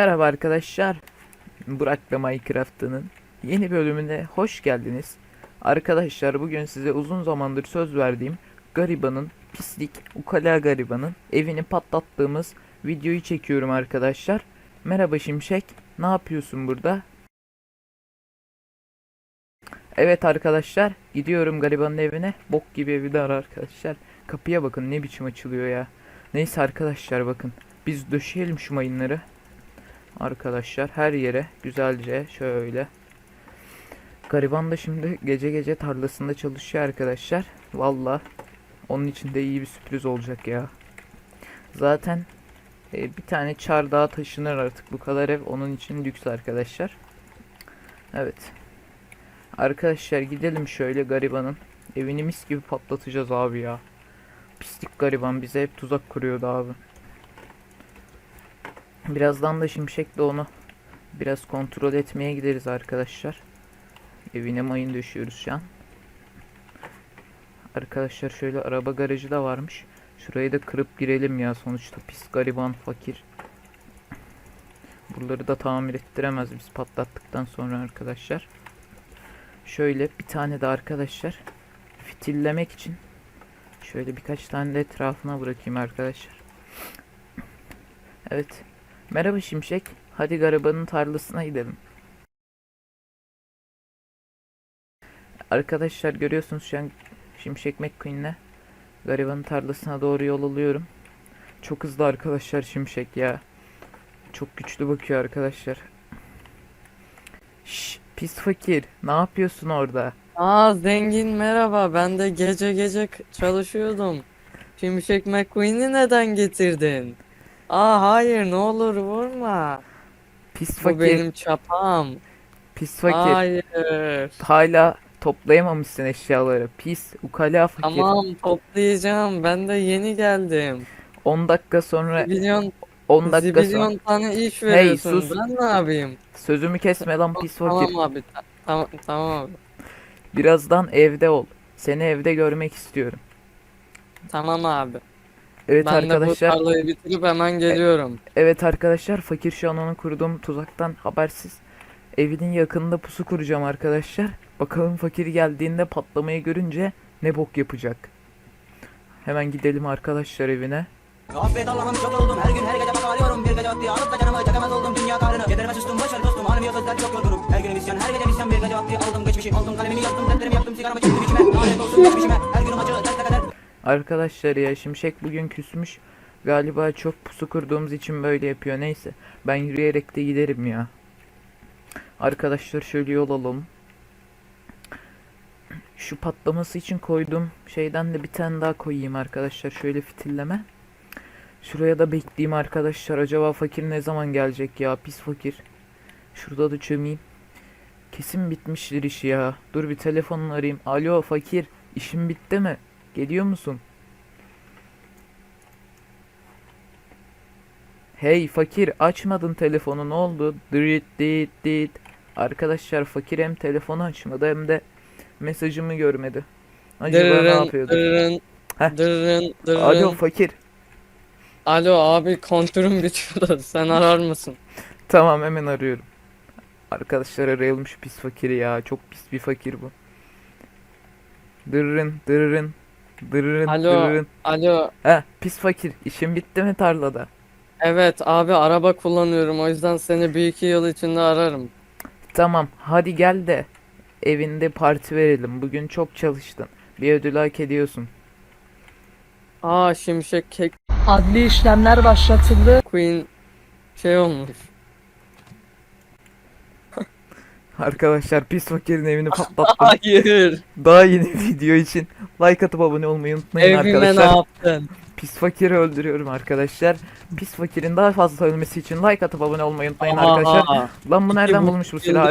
Merhaba arkadaşlar. Burak ve Minecraft'ının yeni bölümüne hoş geldiniz. Arkadaşlar bugün size uzun zamandır söz verdiğim garibanın, pislik, ukala garibanın evini patlattığımız videoyu çekiyorum arkadaşlar. Merhaba Şimşek, ne yapıyorsun burada? Evet arkadaşlar, gidiyorum garibanın evine. Bok gibi evi de ara arkadaşlar. Kapıya bakın ne biçim açılıyor ya. Neyse arkadaşlar bakın. Biz döşeyelim şu mayınları. Arkadaşlar her yere güzelce şöyle. Gariban da şimdi gece gece tarlasında çalışıyor arkadaşlar. Valla onun için de iyi bir sürpriz olacak ya. Zaten e, bir tane çar daha taşınır artık bu kadar ev onun için lüks arkadaşlar. Evet. Arkadaşlar gidelim şöyle garibanın evini mis gibi patlatacağız abi ya. Pislik gariban bize hep tuzak kuruyordu abi. Birazdan da Şimşek'le onu biraz kontrol etmeye gideriz arkadaşlar. Evine mayın düşüyoruz şu an. Arkadaşlar şöyle araba garajı da varmış. Şurayı da kırıp girelim ya sonuçta pis gariban fakir. Buraları da tamir ettiremez biz patlattıktan sonra arkadaşlar. Şöyle bir tane de arkadaşlar fitillemek için şöyle birkaç tane de etrafına bırakayım arkadaşlar. Evet. Merhaba Şimşek. Hadi garibanın tarlasına gidelim. Arkadaşlar görüyorsunuz şu an Şimşek McQueen'le garibanın tarlasına doğru yol alıyorum. Çok hızlı arkadaşlar Şimşek ya. Çok güçlü bakıyor arkadaşlar. Şş, pis fakir. Ne yapıyorsun orada? Aa zengin merhaba. Ben de gece gece çalışıyordum. Şimşek McQueen'i neden getirdin? Aa hayır ne olur vurma. Pis Bu fakir. benim çapam. Pis fakir. Hayır. Hala toplayamamışsın eşyaları. Pis, ukala fakir. Tamam toplayacağım. Ben de yeni geldim. 10 dakika sonra Zibilyon, 10 dakika sonra zibilyon tane iş veriyorsun. sus. Ben ne yapayım? sözümü kesme lan pis fakir. Tamam abi. ta- Tamam, tamam abi. Birazdan evde ol. Seni evde görmek istiyorum. Tamam abi. Evet ben de bu arkadaşlar. tarlayı bitirip hemen geliyorum. Evet arkadaşlar. Fakir şu an onun kurduğum tuzaktan habersiz. Evinin yakınında pusu kuracağım arkadaşlar. Bakalım fakir geldiğinde patlamayı görünce ne bok yapacak. Hemen gidelim arkadaşlar evine. Affet Allah'ım çok oldum her gün her gece bak arıyorum Bir gece vakti alıp da canımı çekemez oldum dünya kahrını Yeterime sustum boşver dostum hanım yok sözler çok yorgunum Her gün isyan her gece isyan bir gece vakti aldım geçmişi Aldım kalemimi yaktım defterimi yaptım sigaramı çektim içime Lanet olsun geçmişime her Arkadaşlar ya Şimşek bugün küsmüş. Galiba çok pusu kurduğumuz için böyle yapıyor. Neyse. Ben yürüyerek de giderim ya. Arkadaşlar şöyle yol alalım. Şu patlaması için koyduğum şeyden de bir tane daha koyayım arkadaşlar. Şöyle fitilleme. Şuraya da bekleyeyim arkadaşlar. Acaba fakir ne zaman gelecek ya? Pis fakir. Şurada da çömeyim. Kesin bitmiştir işi ya. Dur bir telefonunu arayayım. Alo fakir. İşin bitti mi? Geliyor musun? Hey fakir açmadın telefonu ne oldu? Dit dit dit. Arkadaşlar fakir hem telefonu açmadı hem de mesajımı görmedi. Acaba ne Dırırın, yapıyordu? dırırın, Heh. dırırın, dırırın. Alo fakir. Alo abi kontürüm bitiyor da sen arar mısın? Tamam hemen arıyorum. Arkadaşlar arayalım şu pis fakiri ya. Çok pis bir fakir bu. Dırırın dırırın. Dırırın Alo. dırırın. Alo Heh pis fakir. İşin bitti mi tarlada? evet abi araba kullanıyorum o yüzden seni bir iki yıl içinde ararım. Tamam hadi gel de evinde parti verelim. Bugün çok çalıştın. Bir ödül hak ediyorsun. Aa Şimşek Kek Adli işlemler başlatıldı. Queen şey olmuş. Arkadaşlar pis fakirin evini patlattım. Hayır. Daha yeni video için like atıp abone olmayı unutmayın Evime ne arkadaşlar. yaptın? Pis fakiri öldürüyorum arkadaşlar. Pis fakirin daha fazla ölmesi için like atıp abone olmayı unutmayın Aha, arkadaşlar. Lan bu nereden bu bulmuş bu silahı?